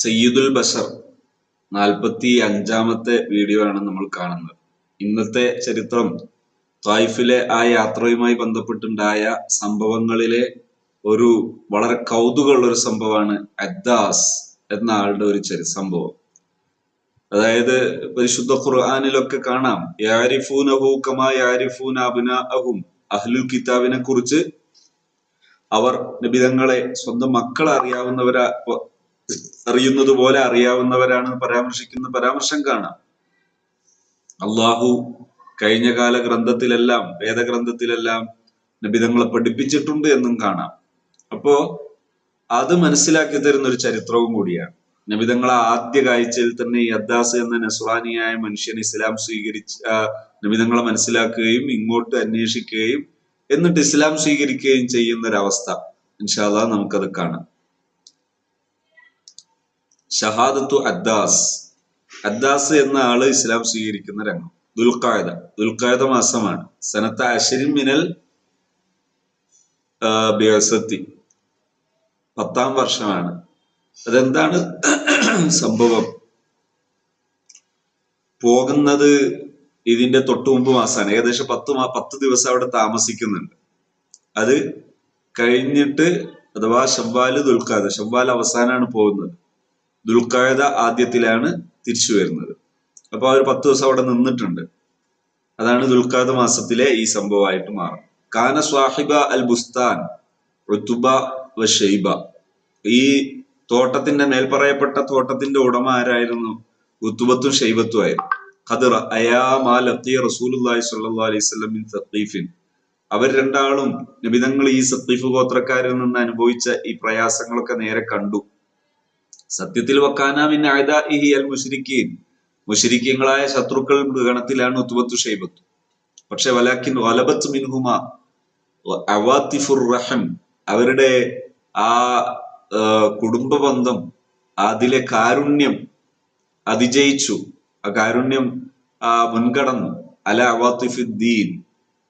സയ്യിദുൽ ബഷർ നാൽപ്പത്തി അഞ്ചാമത്തെ വീഡിയോ ആണ് നമ്മൾ കാണുന്നത്. ഇന്നത്തെ ചരിത്രം തായിഫിലെ ആ യാത്രയുമായി ബന്ധപ്പെട്ടുണ്ടായ സംഭവങ്ങളിലെ ഒരു വളരെ കൗതുകമുള്ള ഒരു സംഭവമാണ് അദ്ദാസ് എന്ന ആളുടെ ഒരു ചരി സംഭവം. അതായത് പരിശുദ്ധ ഖുർആാനിലൊക്കെ കാണാം യാരിഫൂനഹു കമാ യാരിഫൂന അബ്നാഅഹും അഹ്ലുൽ കിതാബിനെ കുറിച്ച് അവർ നിബിതങ്ങളെ സ്വന്തം മക്കളെ അറിയാവുന്നവരാ അറിയുന്നത് പോലെ അറിയാവുന്നവരാണ് പരാമർശിക്കുന്ന പരാമർശം കാണാം. അള്ളാഹു കഴിഞ്ഞ കാല ഗ്രന്ഥത്തിലെല്ലാം വേദഗ്രന്ഥത്തിലെല്ലാം നബിതങ്ങളെ പഠിപ്പിച്ചിട്ടുണ്ട് എന്നും കാണാം. അപ്പോ അത് മനസ്സിലാക്കി തരുന്ന ഒരു ചരിത്രവും കൂടിയാണ്. നബിതങ്ങളെ ആദ്യ കാഴ്ചയിൽ തന്നെ ഈ അദ്ദാസ് എന്ന നസ്രാനിയായ മനുഷ്യൻ ഇസ്ലാം സ്വീകരിച്ച നബിതങ്ങളെ മനസ്സിലാക്കുകയും ഇങ്ങോട്ട് അന്വേഷിക്കുകയും എന്നിട്ട് ഇസ്ലാം സ്വീകരിക്കുകയും ചെയ്യുന്ന ഒരവസ്ഥ. ഇൻഷാല്ലാ നമുക്കത് കാണാം. ഷഹാദത്തു അദ്ദാസ്. അദ്ദാസ് എന്ന ആൾ ഇസ്ലാം സ്വീകരിക്കുന്ന രംഗം. ദുൽഖായത. ദുൽഖായത മാസമാണ്. സനത്ത അഷരിൻ മിനൽ ബിയസത്തി പത്താം വർഷമാണ്. അതെന്താണ് സംഭവം? പോകുന്നത് ഇതിന്റെ തൊട്ടു മുമ്പ് മാസമാണ് ഏകദേശം പത്ത് മാ പത്ത് ദിവസം അവിടെ താമസിക്കുന്നുണ്ട്. അത് കഴിഞ്ഞിട്ട് അഥവാ ഷവ്വാൽ ദുൽഖാദ് ഷവ്വാൽ അവസാനമാണ് പോകുന്നത്. ദുൽഖാദ ആദ്യത്തിലാണ് തിരിച്ചു വരുന്നത്. അപ്പൊ ഒരു പത്ത് ദിവസം അവിടെ നിന്നിട്ടുണ്ട്. അതാണ് ദുൽഖാദ മാസത്തിലെ ഈ സംഭവമായിട്ട് മാറും കാന സ്വാഹിബ അൽ ബുസ്താൻ ഋതുബ വ ഷെയ്ബ. ഈ തോട്ടത്തിന്റെ മേൽപ്പറയപ്പെട്ട തോട്ടത്തിന്റെ ഉടമ ആരായിരുന്നു? ഉത്തുബത്തും ഷെയ്ബത്തും ആയിരുന്നു. ഖദർ അയാമാ ലത്തി റസൂലുള്ളാഹി അലൈഹി വസല്ലം അവർ രണ്ടാളും നബിതങ്ങൾ ഈ സഖീഫ് ഗോത്രക്കാരിൽ നിന്ന് അനുഭവിച്ച ഈ പ്രയാസങ്ങളൊക്കെ നേരെ കണ്ടു. സത്യത്തിൽ മുശ്രിക്കീങ്ങളായ ശത്രുക്കൾ ഗണത്തിലാണ് ഉത്തുബത്തു ഷെയ്ബത്തു. പക്ഷെ വലാക്കിൻ വലബത്ത് മിൻഹുമ അവാത്തിഫുർ റഹം അവരുടെ ആ കുടുംബ ബന്ധം അതിലെ കാരുണ്യം അതിജയിച്ചു. ആ കാരുണ്യം ആ മുൻകടന്നു. അല അവാത്തിഫുദ്ദീൻ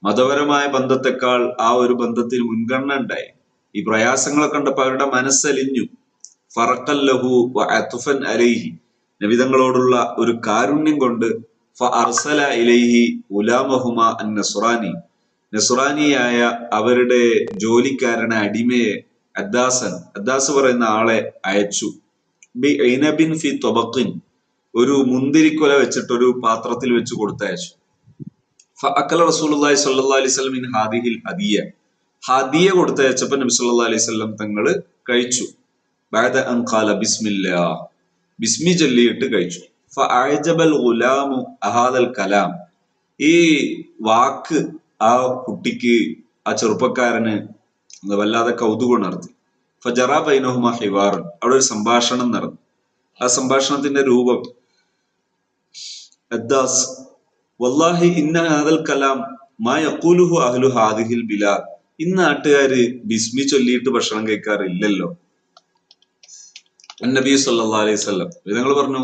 മതപരമായ ബന്ധത്തെക്കാൾ ആ ഒരു ബന്ധത്തിൽ മുൻഗണന ഉണ്ടായി. ഈ പ്രയാസങ്ങളെ കണ്ടപ്പോൾ അവരുടെ മനസ്സലിഞ്ഞു. ഫറക്കല്ലഹു അത്തുഫൻ അലൈഹി. നബിതങ്ങളോടുള്ള ഒരു കാരുണ്യം കൊണ്ട് ഫർസല ഇലൈഹി ഉലാമഹുമ അൻ നസുറാനി. നസുറാനിയായ അവരുടെ ജോലിക്കാരനെ അടിമയെ അദ്ദാസൻ അദ്ദാസ് പറയുന്ന ആളെ അയച്ചു. ബി ഐനബിൻ ഫി തൊബക്കിൻ ഒരു മുന്തിരിക്കൊല വെച്ചിട്ട് ഒരു പാത്രത്തിൽ വെച്ച് കൊടുത്തയച്ചു. അക്കല റസൂലി സല്ലാ അലൈഹി സ്വലം ഹാദിഹിൽ ഹദിയ. ഹദിയ കൊടുത്തയച്ചപ്പോ നബി സല്ലാ അലൈഹി സ്വലം തങ്ങൾ കഴിച്ചു. ബാദ അൻ ഖാല ബിസ്മില്ലാ ബിസ്മി ചൊല്ലിയിട്ട് കഴിച്ചു. ഫഅജബൽ ഗുലാമു അഹാദൽ കലാം ഈ വാക്ക് ആ കുട്ടിക്ക് ആ ചെറുപ്പക്കാരന് വല്ലാതെ കൗതുകം നടത്തി ഫജറ ബൈനഹുമ ഹിവാറൻ. അവിടെ ഒരു സംഭാഷണം നടന്നു. ആ സംഭാഷണത്തിന്റെ രൂപം അദ്ദാസ്. വല്ലാഹി ഇന്ന ഹാദൽ കലാം മാ യഖൂലുഹു അഹ്ലു ഹാദിഹിൽ ബിലാദ് ഇന്ന് നാട്ടുകാര് ബിസ്മി ചൊല്ലിയിട്ട് ഭക്ഷണം കഴിക്കാറില്ലല്ലോ. നബി സല്ലാ അലൈഹി സ്വല്ലം നിങ്ങൾ പറഞ്ഞു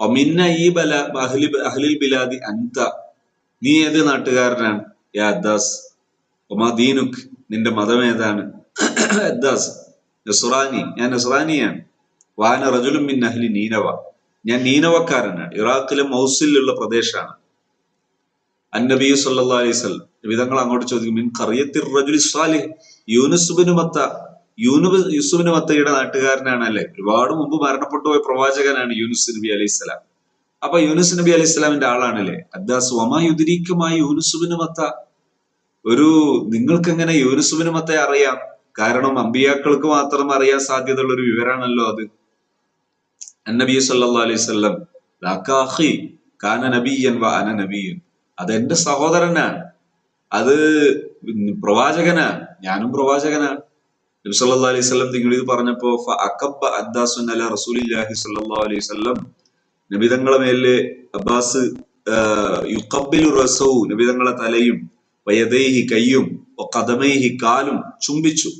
ഒമിന്ന ഈ ബല അഹ്ലി അഹ്ലിൽ ബിലാദി അന്ത നീ ഏത് നാട്ടുകാരനാണ്? യാ അദ്ദാസ്. ഒമാദീനുക് നിന്റെ മതം ഏതാണ്? അദ്ദാസ് നസുറാനി ഞാൻ നസുറാനിയാണ് വാന റജുലും മിൻ അഹ്ലി നീനവ. ഞാൻ നീനവക്കാരനാണ്. ഇറാഖിലെ മൗസിലുള്ള പ്രദേശമാണ് അന്നബി സല്ലാ അലൈഹി സ്വല്ലം വിധങ്ങൾ അങ്ങോട്ട് ചോദിക്കും മിൻ കറിയത്തിർ റജുലി സാലിഹ് യൂനുസുബിന് മത്ത. യൂനുബ് യൂസുഫിന് മത്തയുടെ നാട്ടുകാരനാണ് അല്ലെ ഒരുപാട് മുമ്പ് മരണപ്പെട്ടു പോയ പ്രവാചകനാണ് യൂനുസ് നബി അലൈഹി സ്വലാം. അപ്പൊ യൂനുസ് നബി അലൈഹി സ്വലാമിന്റെ ആളാണല്ലേ? അദ്ദാസ് ഒമായുദ്രീക്കമായി യൂനുസുബിന് മത്ത? ഒരു നിങ്ങൾക്ക് എങ്ങനെ യൂനുസുബിന് മത്ത അറിയാം? കാരണം അമ്പിയാക്കൾക്ക് മാത്രം അറിയാൻ സാധ്യതയുള്ള ഒരു വിവരാണല്ലോ അത്. നബി സല്ലാ അലൈഹി സ്വല്ലം കാന നബിയൻ വ അന അത് എന്റെ സഹോദരനാണ്. അത് പ്രവാചകനാണ്. ഞാനും പ്രവാചകനാണ്. നബി സല്ലാ അലൈഹി സ്വലം നിങ്ങൾ ഇത് പറഞ്ഞപ്പോ അക്കബ് അദ്ദാസുൻ അല റസൂലില്ലാഹി സല്ലാ അലൈഹി സ്വലം നബിതങ്ങളെ മേലെ അബ്ബാസ് റസൂ നബി നബിതങ്ങളെ തലയും വയദൈഹി കയ്യും കഥമൈഹി കാലും ചുംബിച്ചു.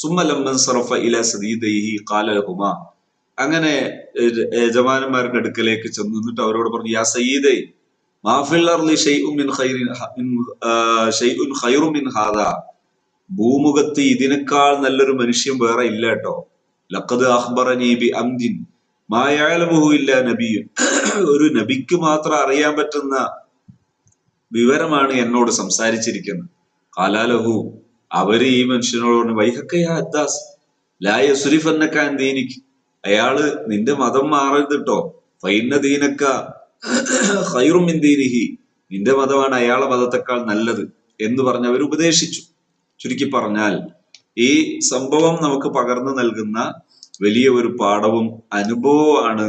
സുമ്മലമ്മൻ സറഫ ഇല സദീദൈഹി കാലഹുമ അങ്ങനെ യജമാനന്മാരുടെ അടുക്കലേക്ക് ചെന്നു എന്നിട്ട് അവരോട് പറഞ്ഞു യാ സയ്യിദൈ മാഫിൽ അർലി ഷൈഉൻ മിൻ ഖൈറിൻ ഷൈഉൻ ഖൈറു മിൻ ഹാദാ. ഭൂമുഖത്ത് ഇതിനേക്കാൾ നല്ലൊരു മനുഷ്യൻ വേറെ ഇല്ല കേട്ടോ. ലക്കത് അഖ്ബറനി ബി അംദിൻ. മായാലമുഹു ഇല്ല നബിയും. ഒരു നബിക്ക് മാത്രം അറിയാൻ പറ്റുന്ന വിവരമാണ് എന്നോട് സംസാരിച്ചിരിക്കുന്നത്. കാലാലഹു അവർ ഈ മനുഷ്യനോട് പറഞ്ഞു വൈഹക്കയാ അദ്ദാസ്? ലായ സുരിഫന്നക്കാൻ ദീനിക്ക് അയാൾ നിന്റെ മതം മാറരുത് കേട്ടോ ഫൈന്ന ദീനക്ക ഹൈറും ദീനിഹി. നിന്റെ മതമാണ് അയാളെ മതത്തെക്കാൾ നല്ലത് എന്ന് പറഞ്ഞ് അവർ ഉപദേശിച്ചു. ചുരുക്കി പറഞ്ഞാൽ ഈ സംഭവം നമുക്ക് പകർന്നു നൽകുന്ന വലിയ ഒരു പാഠവും അനുഭവമാണ്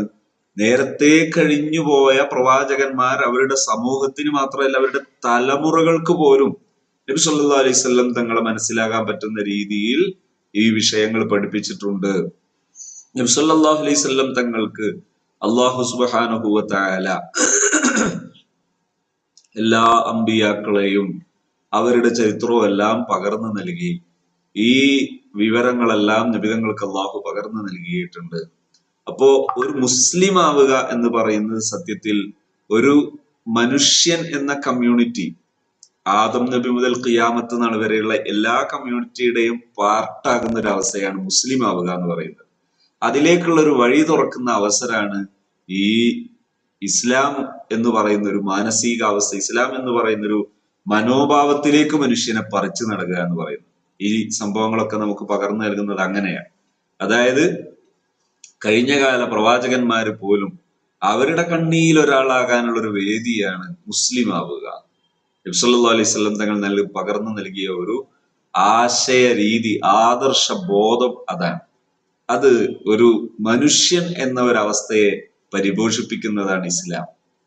നേരത്തെ കഴിഞ്ഞുപോയ പ്രവാചകന്മാർ അവരുടെ സമൂഹത്തിന് മാത്രമല്ല അവരുടെ തലമുറകൾക്ക് പോലും നബി സല്ലാ അലൈഹി സ്വല്ലം തങ്ങളെ മനസ്സിലാക്കാൻ പറ്റുന്ന രീതിയിൽ ഈ വിഷയങ്ങൾ പഠിപ്പിച്ചിട്ടുണ്ട്. നബി സല്ലല്ലാഹു അലൈഹി വസല്ലം തങ്ങൾക്ക് അള്ളാഹു വ തആല എല്ലാ അമ്പിയാക്കളെയും അവരുടെ ചരിത്രവും എല്ലാം പകർന്നു നൽകി. ഈ വിവരങ്ങളെല്ലാം നിബിതങ്ങൾക്ക് അള്ളാഹു പകർന്നു നൽകിയിട്ടുണ്ട്. അപ്പോ ഒരു മുസ്ലിം ആവുക എന്ന് പറയുന്നത് സത്യത്തിൽ ഒരു മനുഷ്യൻ എന്ന കമ്മ്യൂണിറ്റി ആദം നബി മുതൽ ഖിയാമത്ത് നാൾ വരെയുള്ള എല്ലാ കമ്മ്യൂണിറ്റിയുടെയും പാർട്ടാകുന്ന ഒരു അവസ്ഥയാണ് മുസ്ലിം ആവുക എന്ന് പറയുന്നത്. അതിലേക്കുള്ള ഒരു വഴി തുറക്കുന്ന അവസരമാണ് ഈ ഇസ്ലാം എന്ന് പറയുന്ന ഒരു മാനസികാവസ്ഥ. ഇസ്ലാം എന്ന് പറയുന്ന ഒരു മനോഭാവത്തിലേക്ക് മനുഷ്യനെ പറിച്ചു നടുക എന്ന് പറയുന്നത് ഈ സംഭവങ്ങളൊക്കെ നമുക്ക് പകർന്നു നൽകുന്നത് അങ്ങനെയാണ്. അതായത് കഴിഞ്ഞ കാല പ്രവാചകന്മാര് പോലും അവരുടെ കണ്ണിയിൽ ഒരാളാകാനുള്ള ഒരു വേദിയാണ് മുസ്ലിം ആവുക. നബ്സല്ലാ അലൈഹി സ്വലം തങ്ങൾ നൽകി പകർന്നു നൽകിയ ഒരു ആശയ രീതി ആദർശ ബോധം അതാണ്. അത് ഒരു മനുഷ്യൻ എന്ന ഒരവസ്ഥയെ പരിപോഷിപ്പിക്കുന്നതാണ് ഇസ്ലാം.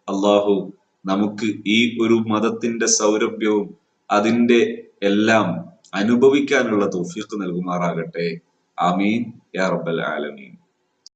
അള്ളാഹു നമുക്ക് ഈ ഒരു മതത്തിന്റെ സൗരഭ്യവും അതിന്റെ എല്ലാം അനുഭവിക്കാനുള്ള തൗഫീഖ് നൽകുമാറാകട്ടെ. ആമീൻ. യാ റബ്ബൽ ആലമീൻ.